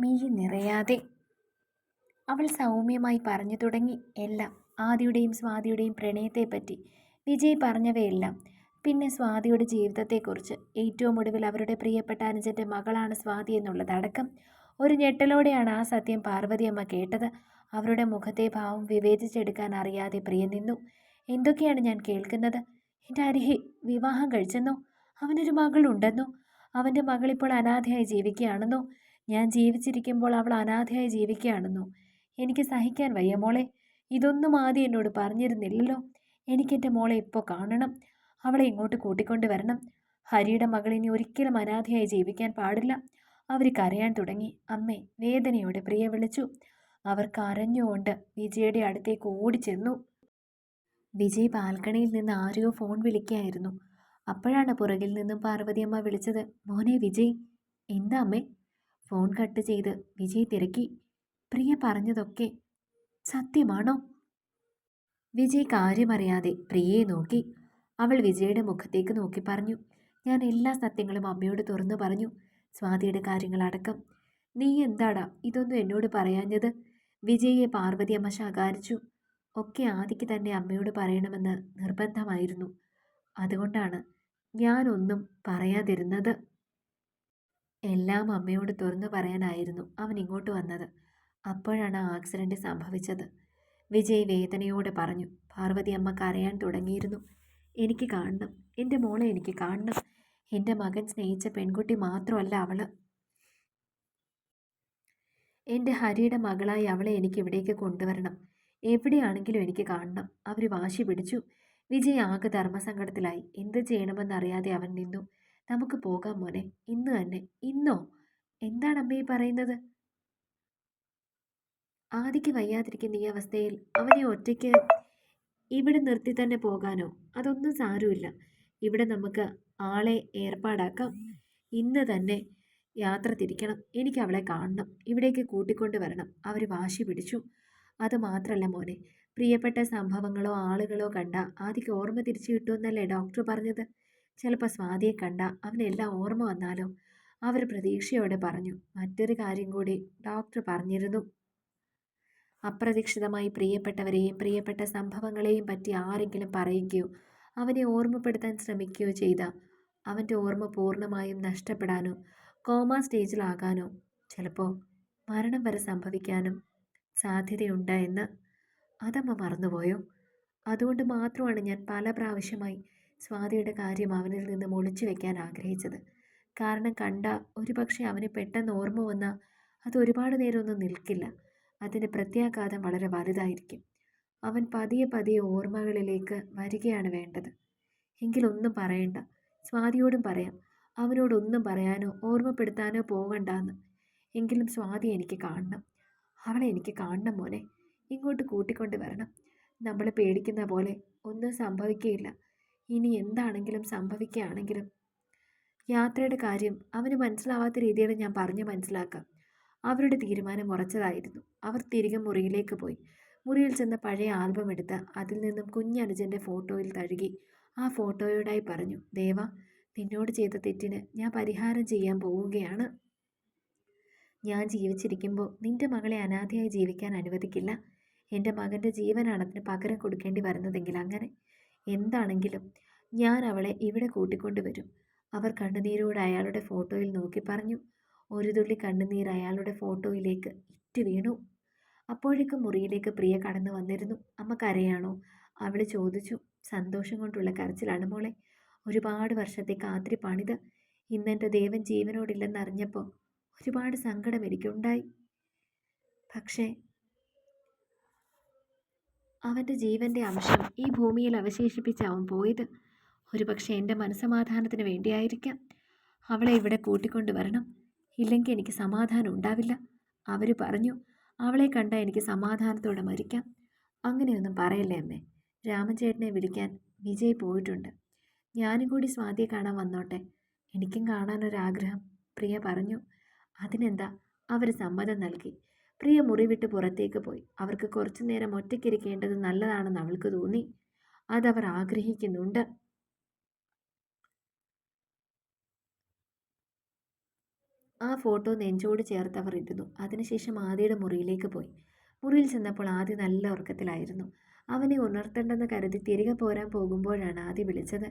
മിഴി നിറയാതെ. അവൾ സൗമ്യമായി പറഞ്ഞു തുടങ്ങി. എല്ലാം ആദിയുടെയും സ്വാതിയുടെയും പ്രണയത്തെപ്പറ്റി വിജയ് പറഞ്ഞവയെല്ലാം പിന്നെ സ്വാതിയുടെ ജീവിതത്തെക്കുറിച്ച് ഏറ്റവും ഒടുവിൽ അവരുടെ പ്രിയപ്പെട്ട അനുജന്റെ മകളാണ് സ്വാതി എന്നുള്ളതടക്കം ഒരു ഞെട്ടലോടെയാണ് ആ സത്യം പാർവതിയമ്മ കേട്ടത്. അവരുടെ മുഖത്തെ ഭാവം വിവേചിച്ചെടുക്കാൻ അറിയാതെ പ്രിയ നിന്നു. എന്തൊക്കെയാണ് ഞാൻ കേൾക്കുന്നത്? എന്റെ അരിഹി വിവാഹം കഴിച്ചെന്നോ? അവനൊരു മകളുണ്ടെന്നോ? അവന്റെ മകളിപ്പോൾ അനാഥയായി ജീവിക്കുകയാണെന്നോ? ഞാൻ ജീവിച്ചിരിക്കുമ്പോൾ അവൾ അനാഥയായി ജീവിക്കുകയാണെന്നോ? എനിക്ക് സഹിക്കാൻ വയ്യ മോളെ. ഇതൊന്നും ആദ്യം എന്നോട് പറഞ്ഞിരുന്നില്ലല്ലോ. എനിക്കെന്റെ മോളെ ഇപ്പോൾ കാണണം. അവളെ ഇങ്ങോട്ട് കൂട്ടിക്കൊണ്ട് വരണം. ഹരിയുടെ മകളിനി ഒരിക്കലും അനാഥയായി ജീവിക്കാൻ പാടില്ല. അവർ കരയാൻ തുടങ്ങി. അമ്മേ വേദനയോടെ പ്രിയ വിളിച്ചു. അവർ കരഞ്ഞുകൊണ്ട് വിജയുടെ അടുത്തേക്ക് ഓടിച്ചെന്നു. വിജയ് ബാൽക്കണിയിൽ നിന്ന് ആരെയോ ഫോൺ വിളിക്കുകയായിരുന്നു അപ്പോഴാണ് പുറകിൽ നിന്നും പാർവതിയമ്മ വിളിച്ചത് മോനെ വിജയ് എന്താ അമ്മേ? ഫോൺ കട്ട് ചെയ്ത് വിജയ് തിരക്കി. പ്രിയ പറഞ്ഞതൊക്കെ സത്യമാണോ? വിജയ് കാര്യമറിയാതെ പ്രിയയെ നോക്കി. അവൾ വിജയുടെ മുഖത്തേക്ക് നോക്കി പറഞ്ഞു. ഞാൻ എല്ലാ സത്യങ്ങളും അമ്മയോട് തുറന്നു പറഞ്ഞു. സ്വാതിയുടെ കാര്യങ്ങളടക്കം. നീ എന്താടാ ഇതൊന്നും എന്നോട് പറയാഞ്ഞത്? വിജയെ പാർവതി അമ്മ ശകാരിച്ചു. ഒക്കെ ആദിക്ക് തന്നെ അമ്മയോട് പറയണമെന്ന് നിർബന്ധമായിരുന്നു. അതുകൊണ്ടാണ് ഞാനൊന്നും പറയാതിരുന്നത്. എല്ലാം അമ്മയോട് തുറന്നു പറയാനായിരുന്നു അവൻ ഇങ്ങോട്ട് വന്നത്. അപ്പോഴാണ് ആക്സിഡന്റ് സംഭവിച്ചത്. വിജയ് വേദനയോടെ പറഞ്ഞു പാർവതി അമ്മ കരയാൻ തുടങ്ങിയിരുന്നു. എനിക്ക് കാണണം. എന്റെ മോളെ എനിക്ക് കാണണം. എന്റെ മകൻ സ്നേഹിച്ച പെൺകുട്ടി മാത്രമല്ല അവൾ. എന്റെ ഹരിയുടെ മകളായി അവളെ എനിക്ക് ഇവിടേക്ക് കൊണ്ടുവരണം. എവിടെയാണെങ്കിലും എനിക്ക് കാണണം. അവർ വാശി പിടിച്ചു. വിജയ് ആകെ ധർമ്മസങ്കടത്തിലായി. എന്ത് ചെയ്യണമെന്നറിയാതെ അവൻ നിന്നു. നമുക്ക് പോകാം മോനെ. ഇന്ന് തന്നെ. ഇന്നോ? എന്താണ് അമ്മയെ പറയുന്നത്? ആദിക്ക് വയ്യാതിരിക്കുന്ന ഈ അവസ്ഥയിൽ അവനെ ഒറ്റയ്ക്ക് ഇവിടെ നിർത്തി തന്നെ പോകാനോ? അതൊന്നും സാരമില്ല. ഇവിടെ നമുക്ക് ആളെ ഏർപ്പാടാക്കാം. ഇന്ന് തന്നെ യാത്ര തിരിക്കണം. എനിക്ക് അവളെ കാണണം. ഇവിടേക്ക് കൂട്ടിക്കൊണ്ട് വരണം. അവർ വാശി പിടിച്ചു. അത് മാത്രമല്ല മോനെ. പ്രിയപ്പെട്ട സംഭവങ്ങളോ ആളുകളോ കണ്ട ആദ്യക്ക് ഓർമ്മ തിരിച്ചു കിട്ടുമെന്നല്ലേ ഡോക്ടർ പറഞ്ഞത്? ചിലപ്പോൾ സ്വാതിയെ കണ്ട അവനെല്ലാം ഓർമ്മ വന്നാലോ? അവർ പ്രതീക്ഷയോടെ പറഞ്ഞു. മറ്റൊരു കാര്യം കൂടി ഡോക്ടർ പറഞ്ഞിരുന്നു. അപ്രതീക്ഷിതമായി പ്രിയപ്പെട്ടവരെയും പ്രിയപ്പെട്ട സംഭവങ്ങളെയും പറ്റി ആരെങ്കിലും പറയുകയോ അവനെ ഓർമ്മപ്പെടുത്താൻ ശ്രമിക്കുകയോ ചെയ്ത അവന്റെ ഓർമ്മ പൂർണമായും നഷ്ടപ്പെടാനോ കോമ സ്റ്റേജിലാകാനോ ചിലപ്പോൾ മരണം വരെ സംഭവിക്കാനും സാധ്യതയുണ്ട് എന്ന് അതമ്മ മറന്നുപോയോ? അതുകൊണ്ട് മാത്രമാണ് ഞാൻ പല പ്രാവശ്യമായി സ്വാതിയുടെ കാര്യം അവനിൽ നിന്ന് ഒളിച്ചു വെക്കാൻ ആഗ്രഹിച്ചത്. കാരണം കണ്ട ഒരുപക്ഷെ അവന് പെട്ടെന്ന് ഓർമ്മ വന്ന അത് ഒരുപാട് നേരമൊന്നും നിൽക്കില്ല. അതിന്റെ പ്രത്യാഘാതം വളരെ വലുതായിരിക്കും. അവൻ പതിയെ പതിയെ ഓർമ്മകളിലേക്ക് വരികയാണ് വേണ്ടത്. എങ്കിലൊന്നും പറയണ്ട. സ്വാതിയോടും പറയാം. അവനോടൊന്നും പറയാനോ ഓർമ്മപ്പെടുത്താനോ പോകണ്ടെന്ന്. എങ്കിലും സ്വാതി എനിക്ക് കാണണം. അവളെ എനിക്ക് കാണണം മോനെ. ഇങ്ങോട്ട് കൂട്ടിക്കൊണ്ട് വരണം. നമ്മൾ പേടിക്കുന്ന പോലെ ഒന്നും സംഭവിക്കുകയില്ല ഇനി എന്താണെങ്കിലും സംഭവിക്കുകയാണെങ്കിലും. യാത്രയുടെ കാര്യം അവന് മനസ്സിലാവാത്ത രീതിയിൽ ഞാൻ പറഞ്ഞു മനസ്സിലാക്കാം. അവരുടെ തീരുമാനം ഉറച്ചതായിരുന്നു. അവർ തിരികെ മുറിയിലേക്ക് പോയി. മുറിയിൽ ചെന്ന പഴയ ആൽബം എടുത്ത് അതിൽ നിന്നും കുഞ്ഞനുജന്റെ ഫോട്ടോയിൽ തഴുകി ആ ഫോട്ടോയോടായി പറഞ്ഞു ദേവ നിന്നോട് ചെയ്ത തെറ്റിന് ഞാൻ പരിഹാരം ചെയ്യാൻ പോവുകയാണ്. ഞാൻ ജീവിച്ചിരിക്കുമ്പോൾ നിന്റെ മകളെ അനാഥയായി ജീവിക്കാൻ അനുവദിക്കില്ല. എന്റെ മകന്റെ ജീവനാണ് അതിന് പകരം കൊടുക്കേണ്ടി വരുന്നതെങ്കിൽ അങ്ങനെ എന്താണെങ്കിലും ഞാൻ അവളെ ഇവിടെ കൂട്ടിക്കൊണ്ടുവരും അവർ കണ്ണുനീരോട് അയാളുടെ ഫോട്ടോയിൽ നോക്കി പറഞ്ഞു ഒരു തുള്ളി കണ്ണുനീർ അയാളുടെ ഫോട്ടോയിലേക്ക് ഇറ്റ് വീണു. അപ്പോഴേക്കും മുറിയിലേക്ക് പ്രിയ കടന്നു വന്നിരുന്നു. അമ്മ കരയാണോ? അവൾ ചോദിച്ചു. സന്തോഷം കൊണ്ടുള്ള കരച്ചിലാണ് മോളെ. ഒരുപാട് വർഷത്തെ കാത്തിരിപ്പാണിത്. ഇന്നെന്റെ ദേവൻ ജീവനോടില്ലെന്നറിഞ്ഞപ്പോൾ ഒരുപാട് സങ്കടം എനിക്കുണ്ടായി. പക്ഷേ അവന്റെ ജീവന്റെ അംശം ഈ ഭൂമിയിൽ അവശേഷിപ്പിച്ച് അവൻ പോയത്. ഒരുപക്ഷെ എന്റെ മനസ്സമാധാനത്തിന് വേണ്ടിയായിരിക്കാം. അവളെ ഇവിടെ കൂട്ടിക്കൊണ്ടുവരണം ഇല്ലെങ്കിൽ എനിക്ക് സമാധാനം ഉണ്ടാവില്ല. അവർ പറഞ്ഞു അവളെ കണ്ട എനിക്ക് സമാധാനത്തോടെ മരിക്കാം. അങ്ങനെയൊന്നും പറയല്ലേ അമ്മേ. രാമചേട്ടനെ വിളിക്കാൻ വിജയ് പോയിട്ടുണ്ട്. ഞാനും കൂടി സ്വാതിയെ കാണാൻ വന്നോട്ടെ. എനിക്കും കാണാനൊരാഗ്രഹം. പ്രിയ പറഞ്ഞു. അതിനെന്താ? അവർ സമ്മതം നൽകി. പ്രിയ മുറി വിട്ട് പുറത്തേക്ക് പോയി. അവർക്ക് കുറച്ചു നേരം ഒറ്റയ്ക്കിരിക്കേണ്ടത് നല്ലതാണെന്ന് അവൾക്ക് തോന്നി. അതവർ ആഗ്രഹിക്കുന്നുണ്ട്. ആ ഫോട്ടോ നെഞ്ചോട് ചേർത്ത് അവർ ഇരുന്നു അതിനുശേഷം ആദിയുടെ മുറിയിലേക്ക് പോയി. മുറിയിൽ ചെന്നപ്പോൾ ആദ്യ നല്ല ഉറക്കത്തിലായിരുന്നു. അവനെ ഉണർത്തേണ്ടെന്ന് കരുതി തിരികെ പോരാൻ പോകുമ്പോഴാണ് ആദ്യ വിളിച്ചത്.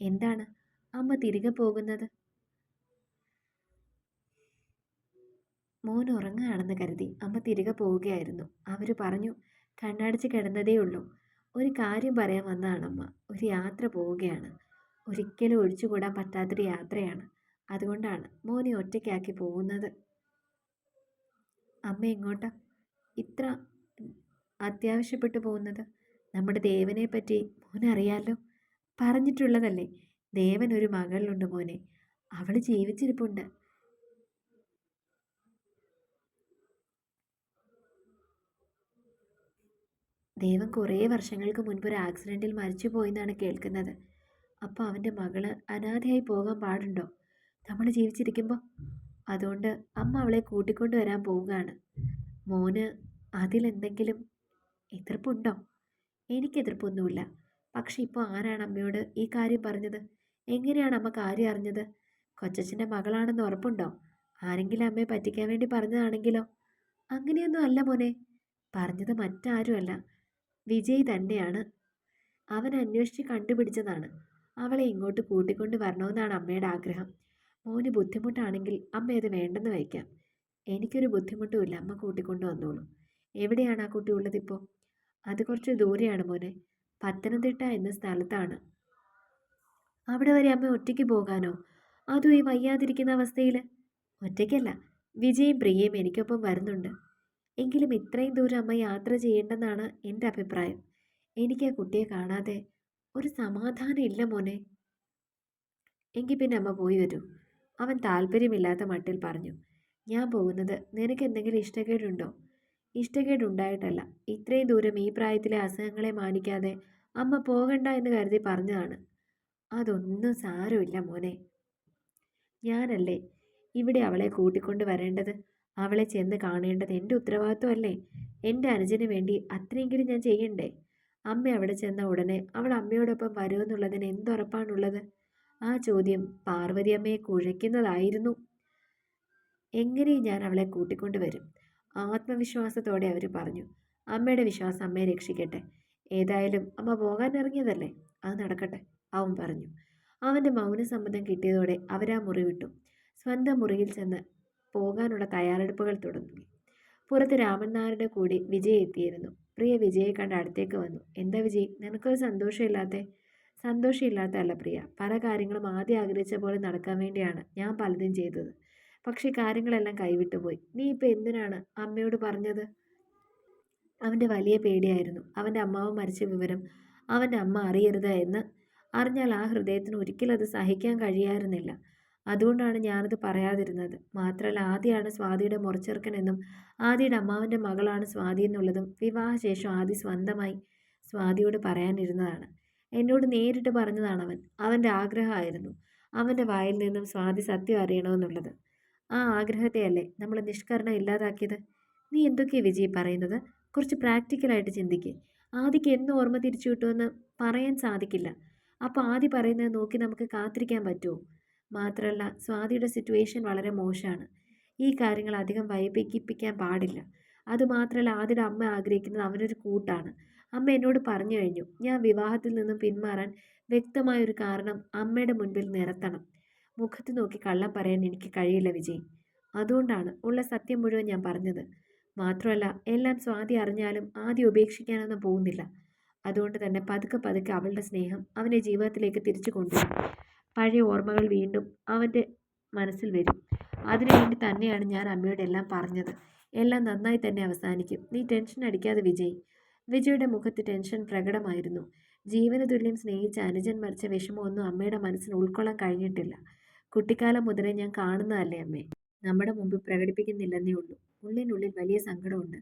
എന്താണ്? അമ്മ തിരികെ പോകുന്നത്? മോൻ ഉറങ്ങുകയാണെന്ന് കരുതി അമ്മ തിരികെ പോവുകയായിരുന്നു. അവർ പറഞ്ഞു കണ്ണടച്ച് കിടന്നതേ ഉള്ളൂ. ഒരു കാര്യം പറയാൻ വന്നതാണ് അമ്മ. ഒരു യാത്ര പോവുകയാണ്. ഒരിക്കലും ഒഴിച്ചുകൂടാൻ പറ്റാത്തൊരു യാത്രയാണ്. അതുകൊണ്ടാണ് മോനെ ഒറ്റയ്ക്കാക്കി പോകുന്നത്. അമ്മ എങ്ങോട്ടാ? ഇത്ര അത്യാവശ്യപ്പെട്ടു പോകുന്നത്? നമ്മുടെ ദേവനെ പറ്റി മോനറിയാലോ പറഞ്ഞിട്ടുള്ളതല്ലേ. ദേവൻ ഒരു മകളുണ്ട് മോനെ. അവൾ ജീവിച്ചിരിപ്പുണ്ട്. ദേവൻ കുറേ വർഷങ്ങൾക്ക് മുൻപ് ഒരു ആക്സിഡന്റിൽ മരിച്ചു പോയെന്നാണ് കേൾക്കുന്നത്. അപ്പോൾ അവന്റെ മകൾ അനാഥയായി പോകാൻ പാടുണ്ടോ? നമ്മൾ ജീവിച്ചിരിക്കുമ്പോൾ? അതുകൊണ്ട് അമ്മ അവളെ കൂട്ടിക്കൊണ്ട് വരാൻ പോവുകയാണ്. മോന് അതിലെന്തെങ്കിലും എതിർപ്പുണ്ടോ? എനിക്ക് എതിർപ്പൊന്നുമില്ല. പക്ഷെ ഇപ്പോൾ ആരാണ് അമ്മയോട് ഈ കാര്യം പറഞ്ഞത്? എങ്ങനെയാണ് അമ്മ കാര്യം അറിഞ്ഞത്? കൊച്ചച്ഛന്റെ മകളാണെന്ന് ഉറപ്പുണ്ടോ? ആരെങ്കിലും അമ്മയെ പറ്റിക്കാൻ വേണ്ടി പറഞ്ഞതാണെങ്കിലോ? അങ്ങനെയൊന്നും അല്ല മോനെ. പറഞ്ഞത് മറ്റാരുമല്ല. വിജയ് തന്നെയാണ്. അവൻ അന്വേഷിച്ച് കണ്ടുപിടിച്ചതാണ്. അവളെ ഇങ്ങോട്ട് കൂട്ടിക്കൊണ്ട് വരണമെന്നാണ് അമ്മയുടെ ആഗ്രഹം. മോന് ബുദ്ധിമുട്ടാണെങ്കിൽ അമ്മ അത് വേണ്ടെന്ന് വയ്ക്കാം. എനിക്കൊരു ബുദ്ധിമുട്ടുമില്ല അമ്മ കൂട്ടിക്കൊണ്ട് വന്നോളൂ. എവിടെയാണ് ആ കുട്ടി ഉള്ളതിപ്പോൾ അത് കുറച്ച് ദൂരെയാണ് മോനെ. പത്തനംതിട്ട എന്ന സ്ഥലത്താണ്. അവിടെ വരെ അമ്മ ഒറ്റയ്ക്ക് പോകാനോ? അതും ഈ വയ്യാതിരിക്കുന്ന അവസ്ഥയിൽ ഒറ്റയ്ക്കല്ല. വിജയും പ്രിയയും എനിക്കൊപ്പം വരുന്നുണ്ട്. എങ്കിലും ഇത്രയും ദൂരം അമ്മ യാത്ര ചെയ്യേണ്ടെന്നാണ് എന്റെ അഭിപ്രായം. എനിക്ക് ആ കുട്ടിയെ കാണാതെ ഒരു സമാധാനം ഇല്ല മോനെ. എങ്കിൽ പിന്നെ അമ്മ പോയി വരൂ. അവൻ താല്പര്യമില്ലാത്ത മട്ടിൽ പറഞ്ഞു. ഞാൻ പോകുന്നത് നിനക്ക് എന്തെങ്കിലും ഇഷ്ടക്കേടുണ്ടോ? ഇഷ്ടക്കേടുണ്ടായിട്ടല്ല. ഇത്രയും ദൂരം ഈ പ്രായത്തിലെ അസുഖങ്ങളെ മാനിക്കാതെ അമ്മ പോകണ്ട എന്ന് കരുതി പറഞ്ഞതാണ്. അതൊന്നും സാരമില്ല മോനെ. ഞാനല്ലേ ഇവിടെ അവളെ കൂട്ടിക്കൊണ്ട് വരേണ്ടത്? അവളെ ചെന്ന് കാണേണ്ടത് എന്റെ ഉത്തരവാദിത്വമല്ലേ? എന്റെ അനുജന് വേണ്ടി അത്രയെങ്കിലും ഞാൻ ചെയ്യണ്ടേ? അമ്മ അവിടെ ചെന്ന ഉടനെ അവൾ അമ്മയോടൊപ്പം വരുമെന്നുള്ളതിന് എന്തുറപ്പാണുള്ളത്? ആ ചോദ്യം പാർവതി അമ്മയെ കുഴയ്ക്കുന്നതായിരുന്നു. എങ്ങനെയും ഞാൻ അവളെ കൂട്ടിക്കൊണ്ട് വരും. ആത്മവിശ്വാസത്തോടെ അവർ പറഞ്ഞു അമ്മയുടെ വിശ്വാസം അമ്മയെ രക്ഷിക്കട്ടെ. ഏതായാലും അമ്മ പോകാൻ ഇറങ്ങിയതല്ലേ? അത് നടക്കട്ടെ അവൻ പറഞ്ഞു. അവന്റെ മൗനസമ്മതം കിട്ടിയതോടെ അവരാ മുറി വിട്ടു. സ്വന്തം മുറിയിൽ ചെന്ന് പോകാനുള്ള തയ്യാറെടുപ്പുകൾ തുടങ്ങി. പുറത്ത് രാമൻ കൂടി വിജയ് എത്തിയിരുന്നു. പ്രിയ വിജയെ കണ്ട് അടുത്തേക്ക് വന്നു. എന്താ വിജയ്? നിനക്കൊരു സന്തോഷമില്ലാത്ത? സന്തോഷമില്ലാത്തതല്ല പ്രിയ. പല കാര്യങ്ങളും ആദ്യം ആഗ്രഹിച്ച പോലെ നടക്കാൻ വേണ്ടിയാണ് ഞാൻ പലതും ചെയ്തത്. പക്ഷേ കാര്യങ്ങളെല്ലാം കൈവിട്ടുപോയി നീ ഇപ്പം എന്തിനാണ് അമ്മയോട് പറഞ്ഞത്? അവന്റെ വലിയ പേടിയായിരുന്നു. അവന്റെ അമ്മാവ് മരിച്ച വിവരം അവന്റെ അമ്മ അറിയരുത് എന്ന്. അറിഞ്ഞാൽ ആ ഹൃദയത്തിന് ഒരിക്കലും അത് സഹിക്കാൻ കഴിയായിരുന്നില്ല. അതുകൊണ്ടാണ് ഞാനത് പറയാതിരുന്നത്. മാത്രമല്ല ആദ്യമാണ് സ്വാതിയുടെ മുറച്ചെറുക്കനെന്നും ആദിയുടെ അമ്മാവന്റെ മകളാണ് സ്വാതി എന്നുള്ളതും വിവാഹശേഷം ആദി സ്വന്തമായി സ്വാതിയോട് പറയാനിരുന്നതാണ്. എന്നോട് നേരിട്ട് പറഞ്ഞതാണ് അവൻ അവന്റെ ആഗ്രഹമായിരുന്നു. അവന്റെ വായിൽ നിന്നും സ്വാതി സത്യം അറിയണമെന്നുള്ളത്. ആ ആഗ്രഹത്തെയല്ലേ നമ്മൾ നിഷ്കരണം ഇല്ലാതാക്കിയത്? നീ എന്തൊക്കെയാണ് വിജയ് പറയുന്നത്? കുറച്ച് പ്രാക്ടിക്കലായിട്ട് ചിന്തിക്കേ. ആദിക്ക് എന്ന് ഓർമ്മ തിരിച്ചു കിട്ടുമെന്ന് പറയാൻ സാധിക്കില്ല. അപ്പോൾ ആദ്യ പറയുന്നത് നോക്കി നമുക്ക് കാത്തിരിക്കാൻ പറ്റുമോ? മാത്രമല്ല സ്വാതിയുടെ സിറ്റുവേഷൻ വളരെ മോശമാണ്. ഈ കാര്യങ്ങൾ അധികം വൈപിക്കിപ്പിക്കാൻ പാടില്ല. അതുമാത്രമല്ല ആദ്യയുടെ അമ്മ ആഗ്രഹിക്കുന്നത് അവനൊരു കൂട്ടാണ്. അമ്മ എന്നോട് പറഞ്ഞു കഴിഞ്ഞു ഞാൻ വിവാഹത്തിൽ നിന്നും പിന്മാറാൻ വ്യക്തമായൊരു കാരണം അമ്മയുടെ മുൻപിൽ നിരത്തണം. മുഖത്ത് നോക്കി കള്ളം പറയാൻ എനിക്ക് കഴിയില്ല വിജയ്. അതുകൊണ്ടാണ് ഉള്ള സത്യം മുഴുവൻ ഞാൻ പറഞ്ഞത്. മാത്രമല്ല എല്ലാം സ്വാതി അറിഞ്ഞാലും ആദ്യം ഉപേക്ഷിക്കാനൊന്നും പോകുന്നില്ല. അതുകൊണ്ട് തന്നെ പതുക്കെ പതുക്കെ അവളുടെ സ്നേഹം അവനെ ജീവിതത്തിലേക്ക് തിരിച്ചു കൊണ്ടുവരും. പഴയ ഓർമ്മകൾ വീണ്ടും അവന്റെ മനസ്സിൽ വരും. അതിനുവേണ്ടി തന്നെയാണ് ഞാൻ അമ്മയോട് എല്ലാം പറഞ്ഞത്. എല്ലാം നന്നായി തന്നെ അവസാനിക്കും. നീ ടെൻഷൻ അടിക്കാതെ വിജയ്. വിജയുടെ മുഖത്ത് ടെൻഷൻ പ്രകടമായിരുന്നു. ജീവന തുല്യം സ്നേഹിച്ച അനുജൻ മരിച്ച വിഷമമൊന്നും അമ്മയുടെ മനസ്സിന് ഉൾക്കൊള്ളാൻ കഴിഞ്ഞിട്ടില്ല. കുട്ടിക്കാലം മുതലേ ഞാൻ കാണുന്നതല്ലേ അമ്മേ? നമ്മുടെ മുമ്പിൽ പ്രകടിപ്പിക്കുന്നില്ലെന്നേ ഉള്ളൂ. ഉള്ളിനുള്ളിൽ വലിയ സങ്കടമുണ്ട്.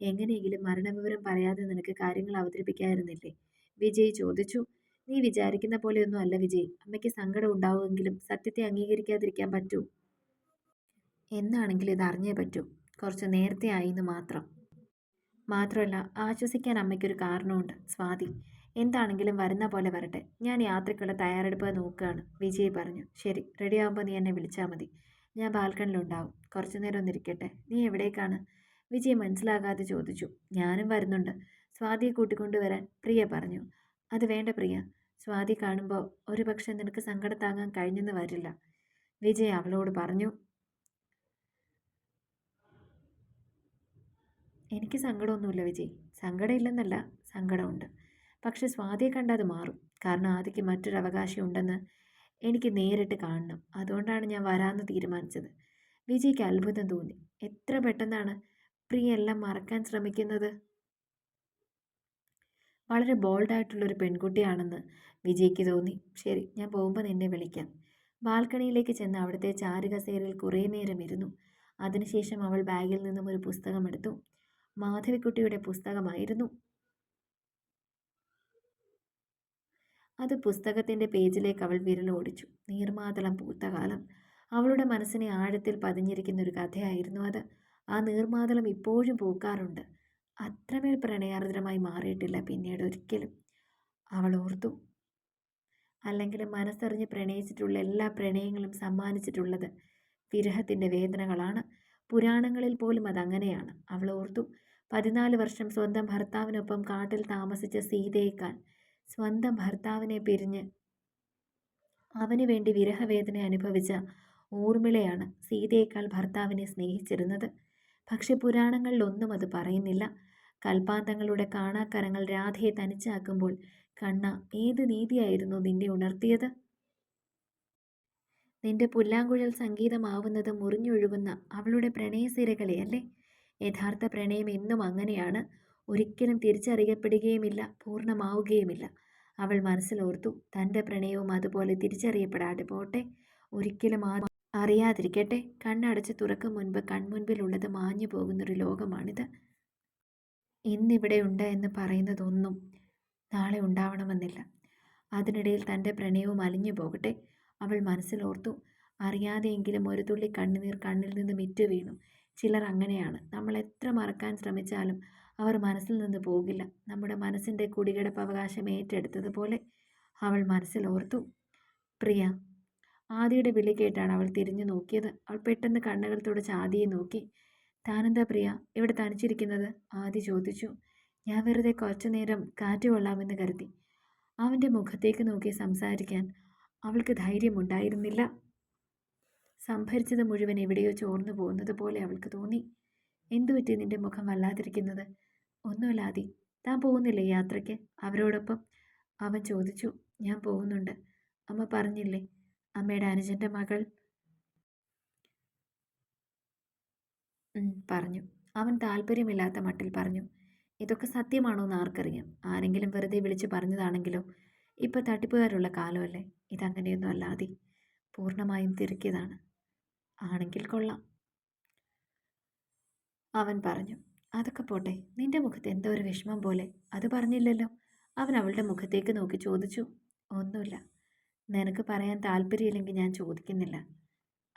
എങ്ങനെയെങ്കിലും മരണവിവരം പറയാതെ നിനക്ക് കാര്യങ്ങൾ അവതരിപ്പിക്കായിരുന്നില്ലേ? വിജയ് ചോദിച്ചു. നീ വിചാരിക്കുന്ന പോലെയൊന്നും അല്ല വിജയ്. അമ്മയ്ക്ക് സങ്കടം ഉണ്ടാവുമെങ്കിലും സത്യത്തെ അംഗീകരിക്കാതിരിക്കാൻ പറ്റൂ. എന്നാണെങ്കിലും ഇത് അറിഞ്ഞേ പറ്റൂ. കുറച്ച് നേരത്തെ ആയിന്ന് മാത്രം. മാത്രമല്ല ആശ്വസിക്കാൻ അമ്മയ്ക്കൊരു കാരണമുണ്ട്. സ്വാതി എന്താണെങ്കിലും വരുന്ന പോലെ വരട്ടെ. ഞാൻ യാത്രയ്ക്കുള്ള തയ്യാറെടുപ്പ് നോക്കുകയാണ്. വിജയ് പറഞ്ഞു. ശരി റെഡിയാകുമ്പോൾ നീ എന്നെ വിളിച്ചാൽ മതി. ഞാൻ ബാൽക്കണിലുണ്ടാവും. കുറച്ചു നേരം ഒന്നിരിക്കട്ടെ നീ എവിടേക്കാണ്? വിജയ് മനസ്സിലാകാതെ ചോദിച്ചു. ഞാനും വരുന്നുണ്ട്. സ്വാതിയെ കൂട്ടിക്കൊണ്ടുവരാൻ പ്രിയ പറഞ്ഞു. അത് വേണ്ട പ്രിയ. സ്വാതി കാണുമ്പോൾ ഒരു പക്ഷെ നിനക്ക് സങ്കടത്താകാൻ കഴിഞ്ഞെന്ന് വരില്ല. വിജയ് അവളോട് പറഞ്ഞു എനിക്ക് സങ്കടമൊന്നുമില്ല വിജയ്. സങ്കടമില്ലെന്നല്ല സങ്കടമുണ്ട്. പക്ഷെ സ്വാതിയെ കണ്ട അത് മാറും. കാരണം ആദിക്ക് മറ്റൊരു അവകാശം ഉണ്ടെന്ന് എനിക്ക് നേരിട്ട് കാണണം. അതുകൊണ്ടാണ് ഞാൻ വരാമെന്ന് തീരുമാനിച്ചത്. വിജയ്ക്ക് അത്ഭുതം തോന്നി. എത്ര പെട്ടെന്നാണ് പ്രിയ എല്ലാം മറക്കാൻ ശ്രമിക്കുന്നത്? വളരെ ബോൾഡായിട്ടുള്ളൊരു പെൺകുട്ടിയാണെന്ന് വിജയ്ക്ക് തോന്നി. ശരി ഞാൻ പോകുമ്പോൾ നിന്നെ വിളിക്കാം. ബാൽക്കണിയിലേക്ക് ചെന്ന് അവിടുത്തെ ചാരുകസേരയിൽ കുറേ നേരം ഇരുന്നു. അതിനുശേഷം അവൾ ബാഗിൽ നിന്നും ഒരു പുസ്തകമെടുത്തു മാധവിക്കുട്ടിയുടെ പുസ്തകമായിരുന്നു. അത് പുസ്തകത്തിന്റെ പേജിലേക്ക് അവൾ വിരലോടിച്ചു നീർമാതളം പൂത്ത കാലം. അവളുടെ മനസ്സിനെ ആഴത്തിൽ പതിഞ്ഞിരിക്കുന്ന ഒരു കഥയായിരുന്നു അത്. ആ നീർമാതളം ഇപ്പോഴും പൂക്കാറുണ്ട്. അത്രമേൽ പ്രണയാർദ്രമായി മാറിയിട്ടില്ല പിന്നീട് ഒരിക്കലും. അവൾ ഓർത്തു. അല്ലെങ്കിൽ മനസ്സറിഞ്ഞ് പ്രണയിച്ചിട്ടുള്ള എല്ലാ പ്രണയങ്ങളും സമ്മാനിച്ചിട്ടുള്ളത് വിരഹത്തിന്റെ വേദനകളാണ്. പുരാണങ്ങളിൽ പോലും അതങ്ങനെയാണ്. അവൾ ഓർത്തു. പതിനാല് വർഷം സ്വന്തം ഭർത്താവിനൊപ്പം കാട്ടിൽ താമസിച്ച സീതയേക്കാൾ സ്വന്തം ഭർത്താവിനെ പിരിഞ്ഞ് അവന് വേണ്ടി വിരഹവേദന അനുഭവിച്ച ഊർമിളയാണ് സീതയേക്കാൾ ഭർത്താവിനെ സ്നേഹിച്ചിരുന്നത്. പക്ഷെ പുരാണങ്ങളിലൊന്നും അത് പറയുന്നില്ല. കൽപ്പാന്തങ്ങളുടെ കാണാക്കരങ്ങൾ രാധയെ തനിച്ചാക്കുമ്പോൾ കണ്ണ ഏത് നീതിയായിരുന്നു നിന്നെ ഉണർത്തിയത്? നിന്റെ പുല്ലാങ്കുഴൽ സംഗീതമാവുന്നത് മുറിഞ്ഞൊഴുകുന്ന അവളുടെ പ്രണയസിരകളെ അല്ലേ? യഥാർത്ഥ പ്രണയം എന്നും അങ്ങനെയാണ്. ഒരിക്കലും തിരിച്ചറിയപ്പെടുകയുമില്ല പൂർണമാവുകയുമില്ല. അവൾ മനസ്സിലോർത്തു തന്റെ പ്രണയവും അതുപോലെ തിരിച്ചറിയപ്പെടാതെ പോട്ടെ. ഒരിക്കലും ആ അറിയാതിരിക്കട്ടെ. കണ്ണടച്ച് തുറക്കും മുൻപ് കൺമുൻപിലുള്ളത് മാഞ്ഞു പോകുന്നൊരു ലോകമാണിത്. ഇന്നിവിടെ ഉണ്ട് എന്ന് പറയുന്നതൊന്നും നാളെ ഉണ്ടാവണമെന്നില്ല. അതിനിടയിൽ തന്റെ പ്രണയവും അലിഞ്ഞു പോകട്ടെ. അവൾ മനസ്സിലോർത്തു അറിയാതെയെങ്കിലും ഒരു തുള്ളി കണ്ണുനീർ കണ്ണിൽ നിന്ന് മിറ്റു വീണു. ചിലർ അങ്ങനെയാണ്. നമ്മൾ എത്ര മറക്കാൻ ശ്രമിച്ചാലും അവർ മനസ്സിൽ നിന്ന് പോകില്ല. നമ്മുടെ മനസ്സിന്റെ കുടികിടപ്പ് അവകാശം ഏറ്റെടുത്തതുപോലെ. അവൾ മനസ്സിലോർത്തു പ്രിയ ആദിയുടെ വിളി കേട്ടാണ് അവൾ തിരിഞ്ഞു നോക്കിയത്. അവൾ പെട്ടെന്ന് കണ്ണുകൾ തുടച്ച് ആദിയെ നോക്കി. താനെന്താ പ്രിയ? ഇവിടെ തനിച്ചിരിക്കുന്നത്? ആദി ചോദിച്ചു. ഞാൻ വെറുതെ കുറച്ചു നേരം കാറ്റ് കൊള്ളാമെന്ന് കരുതി. അവന്റെ മുഖത്തേക്ക് നോക്കി സംസാരിക്കാൻ അവൾക്ക് ധൈര്യമുണ്ടായിരുന്നില്ല സംഭരിച്ചത് മുഴുവൻ എവിടെയോ ചോർന്നു പോകുന്നത് പോലെ അവൾക്ക് തോന്നി. എന്തുപറ്റി നിന്റെ മുഖം വല്ലാതിരിക്കുന്നത്? ഒന്നുമില്ലാതി താൻ പോകുന്നില്ലേ യാത്രയ്ക്ക്? അവരോടൊപ്പം അവൻ ചോദിച്ചു. ഞാൻ പോകുന്നുണ്ട്. അമ്മ പറഞ്ഞില്ലേ? അമ്മയുടെ അനുജന്റെ മകൾ. പറഞ്ഞു. അവൻ താല്പര്യമില്ലാത്ത മട്ടിൽ പറഞ്ഞു ഇതൊക്കെ സത്യമാണോ എന്ന് ആർക്കറിയാം. ആരെങ്കിലും വെറുതെ വിളിച്ച് പറഞ്ഞതാണെങ്കിലോ? ഇപ്പോൾ തട്ടിപ്പുകാരുള്ള കാലമല്ലേ. ഇതങ്ങനെയൊന്നും അല്ലാതെ പൂർണമായും തിരുക്കിയതാണ്. ആണെങ്കിൽ കൊള്ളാം. അവൻ പറഞ്ഞു അതൊക്കെ പോട്ടെ. നിന്റെ മുഖത്ത് എന്തോ ഒരു വിഷമം പോലെ. അത് പറഞ്ഞില്ലല്ലോ. അവൻ അവളുടെ മുഖത്തേക്ക് നോക്കി ചോദിച്ചു ഒന്നുമില്ല. നിനക്ക് പറയാൻ താല്പര്യമില്ലെങ്കിൽ ഞാൻ ചോദിക്കുന്നില്ല.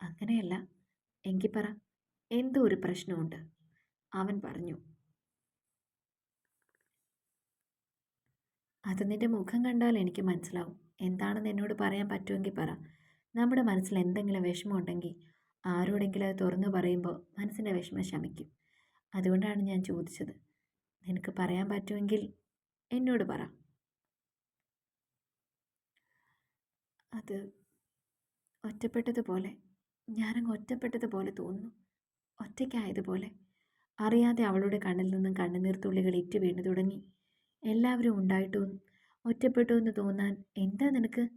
അങ്ങനെയല്ല. എങ്കിൽ പറ. എന്തോ ഒരു പ്രശ്നമുണ്ട്. അവൻ പറഞ്ഞു. അത് നിന്റെ മുഖം കണ്ടാൽ എനിക്ക് മനസ്സിലാവും. എന്താണെന്ന് എന്നോട് പറയാൻ പറ്റുമെങ്കിൽ പറ. നമ്മുടെ മനസ്സിൽ എന്തെങ്കിലും വിഷമമുണ്ടെങ്കിൽ ആരോടെങ്കിലും അത് തുറന്നു പറയുമ്പോൾ മനസ്സിന്റെ വിഷമം ശമിക്കും. അതുകൊണ്ടാണ് ഞാൻ ചോദിച്ചത്. നിനക്ക് പറയാൻ പറ്റുമെങ്കിൽ എന്നോട് പറ. അത് ഒറ്റപ്പെട്ടതുപോലെ ഞാനങ്ങ് ഒറ്റപ്പെട്ടതുപോലെ തോന്നുന്നു. ഒറ്റയ്ക്കായതുപോലെ. അറിയാതെ അവളുടെ കണ്ണിൽ നിന്നും കണ്ണുനീർ തുള്ളികൾ ഇറ്റു വീണു തുടങ്ങി. എല്ലാവരും ഉണ്ടായിട്ടും ഒറ്റപ്പെട്ടു എന്ന് തോന്നാൻ എന്താ നിനക്ക്?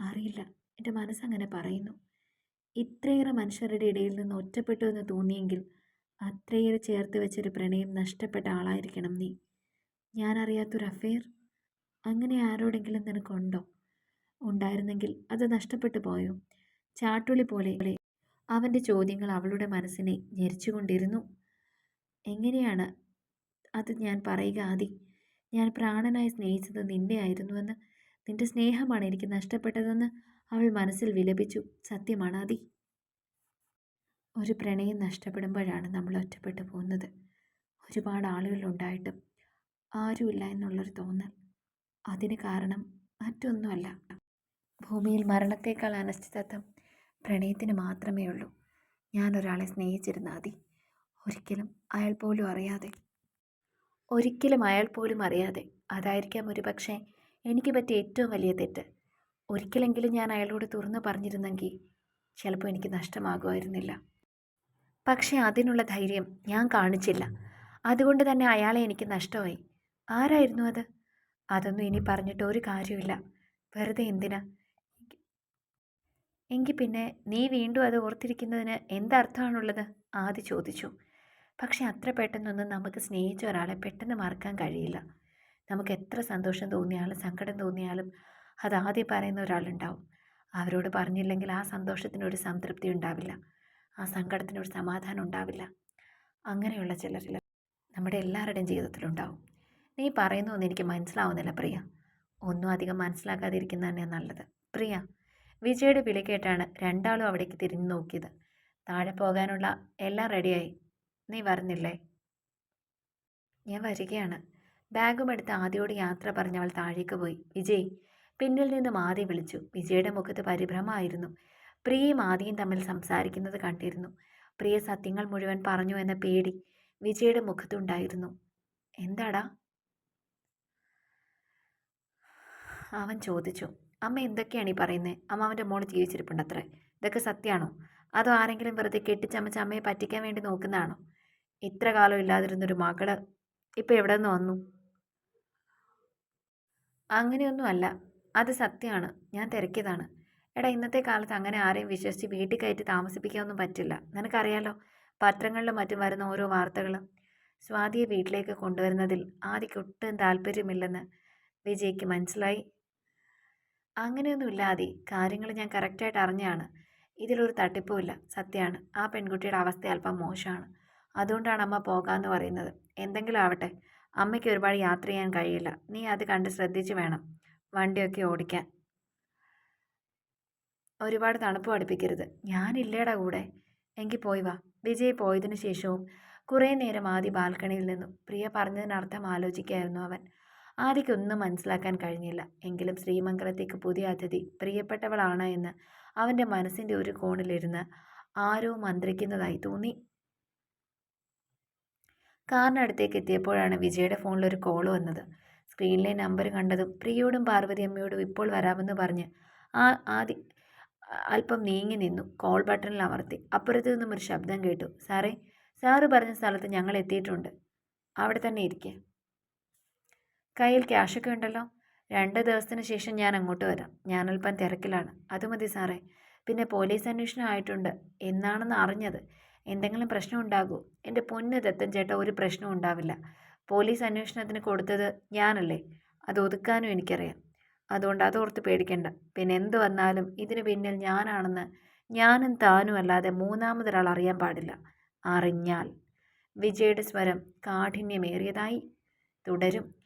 അറിയില്ല. എന്റെ മനസ്സങ്ങനെ പറയുന്നു. ഇത്രയേറെ മനുഷ്യരുടെ ഇടയിൽ നിന്ന് ഒറ്റപ്പെട്ടു എന്ന് തോന്നിയെങ്കിൽ അത്രയേറെ ചേർത്ത് വെച്ചൊരു പ്രണയം നഷ്ടപ്പെട്ട ആളായിരിക്കണം നീ. ഞാനറിയാത്തൊരു അഫെയർ അങ്ങനെ ആരോടെങ്കിലും നിനക്കുണ്ടോ? ഉണ്ടായിരുന്നെങ്കിൽ അത് നഷ്ടപ്പെട്ടു പോയോ? ചാട്ടുളി പോലെ അവന്റെ ചോദ്യങ്ങൾ അവളുടെ മനസ്സിനെ ഞെരിച്ചുകൊണ്ടിരുന്നു. എങ്ങനെയാണ് അത് ഞാൻ പറയുക ആദി? ഞാൻ പ്രാണനായി സ്നേഹിച്ചത് നിന്നെ ആയിരുന്നുവെന്ന്. നിന്റെ സ്നേഹമാണ് എനിക്ക് നഷ്ടപ്പെട്ടതെന്ന് അവൾ മനസ്സിൽ വിലപിച്ചു. സത്യമാണ് ആദി. ഒരു പ്രണയം നഷ്ടപ്പെടുമ്പോഴാണ് നമ്മൾ ഒറ്റപ്പെട്ടു പോകുന്നത്. ഒരുപാട് ആളുകളുണ്ടായിട്ടും ആരുമില്ല എന്നുള്ളൊരു തോന്നൽ. അതിന് കാരണം മറ്റൊന്നുമല്ല. ഭൂമിയിൽ മരണത്തേക്കാൾ അനിശ്ചിതത്വം പ്രണയത്തിന് മാത്രമേ ഉള്ളൂ. ഞാൻ ഒരാളെ സ്നേഹിച്ചിരുന്നാൽ മതി ഒരിക്കലും അയാൾ പോലും അറിയാതെ. ഒരിക്കലും അയാൾ പോലും അറിയാതെ. അതായിരിക്കാം ഒരു പക്ഷേ എനിക്ക് പറ്റിയ ഏറ്റവും വലിയ തെറ്റ്. ഒരിക്കലെങ്കിലും ഞാൻ അയാളോട് തുറന്നു പറഞ്ഞിരുന്നെങ്കിൽ ചിലപ്പോൾ എനിക്ക് നഷ്ടമാകുമായിരുന്നില്ല. പക്ഷേ അതിനുള്ള ധൈര്യം ഞാൻ കാണിച്ചില്ല. അതുകൊണ്ട് തന്നെ അയാളെ എനിക്ക് നഷ്ടമായി. ആരായിരുന്നു അത്? അതൊന്നും ഇനി പറഞ്ഞിട്ട് ഒരു കാര്യമില്ല വെറുതെ എന്തിനാ? എങ്കിൽ പിന്നെ നീ വീണ്ടും അത് ഓർത്തിരിക്കുന്നതിന് എന്തർത്ഥമാണുള്ളത്? ആദ്യ ചോദിച്ചു. പക്ഷെ അത്ര പെട്ടെന്നൊന്നും നമുക്ക് സ്നേഹിച്ച ഒരാളെ പെട്ടെന്ന് മറക്കാൻ കഴിയില്ല. നമുക്ക് എത്ര സന്തോഷം തോന്നിയാലും സങ്കടം തോന്നിയാലും അത് ആദ്യം പറയുന്ന ഒരാളുണ്ടാവും. അവരോട് പറഞ്ഞില്ലെങ്കിൽ ആ സന്തോഷത്തിനൊരു സംതൃപ്തി ഉണ്ടാവില്ല. ആ സങ്കടത്തിനൊരു സമാധാനം ഉണ്ടാവില്ല. അങ്ങനെയുള്ള ചിലരിൽ നമ്മുടെ എല്ലാവരുടെയും ജീവിതത്തിലുണ്ടാവും നീ പറയുന്നതൊന്നും എനിക്ക് മനസ്സിലാവുന്നില്ല പ്രിയ. ഒന്നും അധികം മനസ്സിലാക്കാതിരിക്കുന്ന തന്നെയാണ് നല്ലത്. പ്രിയ വിജയുടെ വിളി കേട്ടാണ് രണ്ടാളും അവിടേക്ക് തിരിഞ്ഞു നോക്കിയത്. താഴെ പോകാനുള്ള എല്ലാം റെഡിയായി. നീ വരുന്നില്ലേ? ഞാൻ വരികയാണ്. ബാഗും എടുത്ത് ആദ്യയോട് യാത്ര പറഞ്ഞവൾ താഴേക്ക് പോയി. വിജയ് പിന്നിൽ നിന്ന് മാതി വിളിച്ചു. വിജയുടെ മുഖത്ത് പരിഭ്രമമായിരുന്നു. പ്രിയയും ആദിയും തമ്മിൽ സംസാരിക്കുന്നത് കണ്ടിരുന്നു. പ്രിയ സത്യങ്ങൾ മുഴുവൻ പറഞ്ഞു എന്ന പേടി വിജയുടെ മുഖത്തുണ്ടായിരുന്നു. എന്താടാ? അവൻ ചോദിച്ചു. അമ്മ എന്തൊക്കെയാണ് ഈ പറയുന്നത് അമ്മാവന്റെ മോൾ ജീവിച്ചിരിപ്പുണ്ടത്രേ. ഇതൊക്കെ സത്യമാണോ അതോ ആരെങ്കിലും വെറുതെ കെട്ടിച്ചമച്ച് അമ്മയെ പറ്റിക്കാൻ വേണ്ടി നോക്കുന്നതാണോ? ഇത്ര കാലം ഇല്ലാതിരുന്നൊരു മകൾ ഇപ്പം എവിടെ നിന്ന് വന്നു? അങ്ങനെയൊന്നുമല്ല അത് സത്യമാണ് ഞാൻ തിരക്കിയതാണ്. എടാ ഇന്നത്തെ കാലത്ത് അങ്ങനെ ആരെയും വിശ്വസിച്ച് വീട്ടിൽ കയറ്റി താമസിപ്പിക്കാനൊന്നും പറ്റില്ല. നിനക്കറിയാലോ? പത്രങ്ങളിലും മറ്റും വരുന്ന ഓരോ വാർത്തകളും. സ്വാതിയെ വീട്ടിലേക്ക് കൊണ്ടുവരുന്നതിൽ ആദ്യക്ക് ഒട്ടും താല്പര്യമില്ലെന്ന് വിജയ്ക്ക് മനസ്സിലായി. അങ്ങനെയൊന്നുമില്ല ആദി. കാര്യങ്ങൾ ഞാൻ കറക്റ്റായിട്ട് അറിഞ്ഞാണ്. ഇതിലൊരു തട്ടിപ്പുമില്ല സത്യമാണ് ആ പെൺകുട്ടിയുടെ അവസ്ഥ അല്പം മോശമാണ്. അതുകൊണ്ടാണ് അമ്മ പോകാമെന്ന് പറയുന്നത്. എന്തെങ്കിലും ആവട്ടെ. അമ്മയ്ക്ക് ഒരുപാട് യാത്ര ചെയ്യാൻ കഴിയില്ല. നീ അത് കണ്ട് ശ്രദ്ധിച്ച് വേണം വണ്ടിയൊക്കെ ഓടിക്കാൻ. ഒരുപാട് തണുപ്പ് പഠിപ്പിക്കരുത്. ഞാനില്ലേടാ കൂടെ. എങ്കിൽ പോയി വാ. വിജയ് പോയതിനു ശേഷവും കുറേ നേരം ആദ്യ ബാൽക്കണിയിൽ നിന്നും. പ്രിയ പറഞ്ഞതിനർത്ഥം ആലോചിക്കായിരുന്നു അവൻ. ആദിക്കൊന്നും മനസ്സിലാക്കാൻ കഴിഞ്ഞില്ല. എങ്കിലും ശ്രീമംഗലത്തേക്ക് പുതിയ അതിഥി പ്രിയപ്പെട്ടവളാണ് എന്ന് അവന്റെ മനസ്സിന്റെ ഒരു കോണിലിരുന്ന് ആരോ മന്ത്രിക്കുന്നതായി തോന്നി. കാറിനടുത്തേക്ക് എത്തിയപ്പോഴാണ് വിജയുടെ ഫോണിലൊരു കോൾ വന്നത്. സ്ക്രീനിലെ നമ്പർ കണ്ടതും പ്രിയോടും പാർവതി അമ്മയോടും ഇപ്പോൾ വരാമെന്ന് പറഞ്ഞ് ആ ആദ്യ അല്പം നീങ്ങി നിന്നു. കോൾ ബട്ടണിൽ അമർത്തി. അപ്പുറത്തു നിന്നും ഒരു ശബ്ദം കേട്ടു. സാറേ സാറ് പറഞ്ഞ സ്ഥലത്ത് ഞങ്ങൾ എത്തിയിട്ടുണ്ട്. അവിടെ തന്നെ ഇരിക്കുക കയ്യിൽ ക്യാഷൊക്കെ ഉണ്ടല്ലോ. രണ്ട് ദിവസത്തിന് ശേഷം ഞാൻ അങ്ങോട്ട് വരാം. ഞാനല്പം തിരക്കിലാണ്. അത് മതി സാറേ. പിന്നെ പോലീസ് അന്വേഷണം ആയിട്ടുണ്ട്. എന്നാണെന്ന് അറിഞ്ഞത്. എന്തെങ്കിലും പ്രശ്നം ഉണ്ടാകുമോ എന്റെ പൊന്ന് ദത്തൻ ചേട്ടാ ഒരു പ്രശ്നവും ഉണ്ടാവില്ല. പോലീസ് അന്വേഷണത്തിന് കൊടുത്തത് ഞാനല്ലേ? അത് ഒതുക്കാനും എനിക്കറിയാം. അതുകൊണ്ട് അതോർത്ത് പേടിക്കണ്ട. പിന്നെ എന്ത് വന്നാലും ഇതിന് പിന്നിൽ ഞാനാണെന്ന് ഞാനും താനും അല്ലാതെ മൂന്നാമതൊരാൾ അറിയാൻ പാടില്ല. അറിഞ്ഞാൽ. വിജയുടെ സ്വരം കാഠിന്യമേറിയതായി. തുടരും.